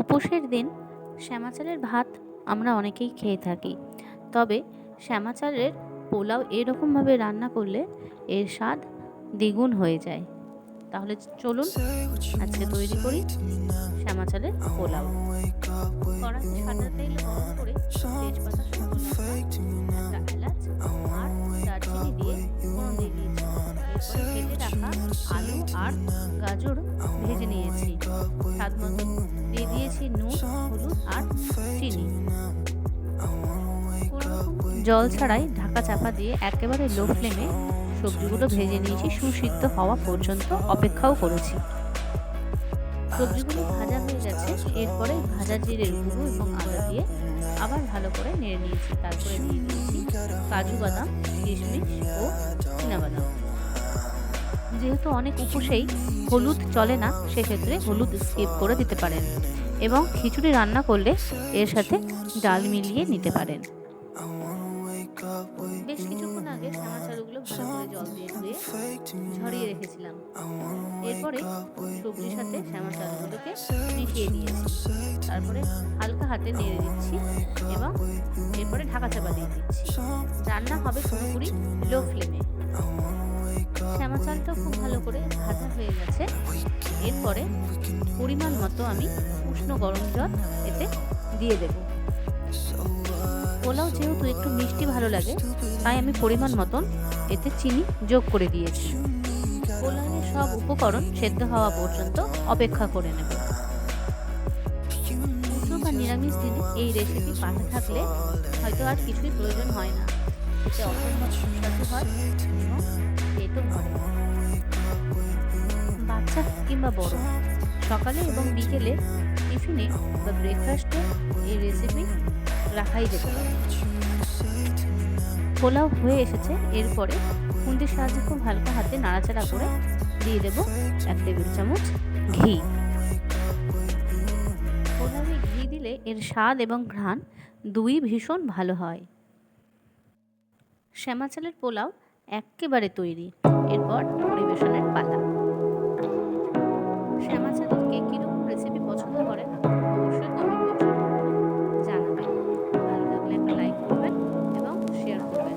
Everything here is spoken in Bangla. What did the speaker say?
উপোসের দিন শ্যামা চালের ভাত আমরা অনেকেই খেয়ে থাকি। তবে শ্যামা চালের পোলাও এরকমভাবে রান্না করলে এর স্বাদ দ্বিগুণ হয়ে যায়। তাহলে চলুন আজকে তৈরি করি শ্যামা চালের পোলাও। করা সাদা তেল করে তেজপাতা আলু আর গাজর ভেজে নিয়েছি। স্বাদ মতো দিয়ে দিয়েছি নুন, হলুদ আর চিনি। জল ছাড়াই ঢাকা চাপা দিয়ে একেবারে লো ফ্লেমে সবজিগুলো ভেজে নিয়েছি। সুসিদ্ধ হওয়া পর্যন্ত অপেক্ষাও করেছি। সবজিগুলো ভাজা হয়ে গেছে। এরপরে ভাজা জিরের গুঁড়ো এবং আদা দিয়ে আবার ভালো করে নেড়ে নিয়েছি। তারপরে দিয়ে দিয়েছি কাজু বাদাম, কিশমিশ ও বাদাম যেহেতু অনেক উপসেই হলুদ চলে না, সেক্ষেত্রে হলুদ স্কিপ করে দিতে পারেন এবং খিচুড়ি রান্না করলে এর সাথে ডাল মিলিয়ে নিতে পারেন। বেশ কিছুক্ষণ আগে শ্যামা চালুগুলো ভালো করে জল দিয়ে ধুয়ে ঝরিয়ে রেখেছিলাম। এরপরে সবজির সাথে শ্যামা চালুগুলোকে মিশিয়ে দিয়েছি তারপরে হালকা হাতে নেড়ে দিচ্ছি এবং এরপরে ঢাকা চাপা দিয়ে দিচ্ছি। রান্না হবে পুরোপুরি লো ফ্লেমে। খুব ভালো করে ভাজা হয়ে গেছে। এরপরে পরিমাণ মতো আমি উষ্ণ গরম জল এতে দিয়ে দেব। পোলাও যেহেতু একটু মিষ্টি ভালো লাগে, তাই আমি পরিমাণ মতন এতে চিনি যোগ করে দিয়েছি। পোলাওয়ের সব উপকরণ সেদ্ধ হওয়া পর্যন্ত অপেক্ষা করে নেব। বা নিরামিষ দিনে এই রেসিপি পাশে থাকলে হয়তো আর কিছুই প্রয়োজন হয় না। এতে অসম্ভব সুস্বাদু হয় এবং পেটও ভরে কিংবা বড়। সকালে এবং বিকেলে টিফিনে বা ব্রেকফাস্টে এই রেসিপি রাখাই যেতে পারে। পোলাও হয়ে এসেছে, এরপরে খুন্তির সাহায্যে খুব হালকা হাতে নাড়াচাড়া করে দিয়ে দেবো এক টেবিল চামচ ঘি। পোলাওয়ে ঘি দিলে এর স্বাদ এবং ঘ্রাণ দুই ভীষণ ভালো হয়। শ্যামা চালের পোলাও একেবারে তৈরি। এরপর পরিবেশনের পালা শ্যামা চালের কে কীরকম রেসিপি পছন্দ করেন অবশ্যই কমেন্ট জানাবেন। ভালো লাগলে একটা লাইক করবেন এবং শেয়ার করবেন।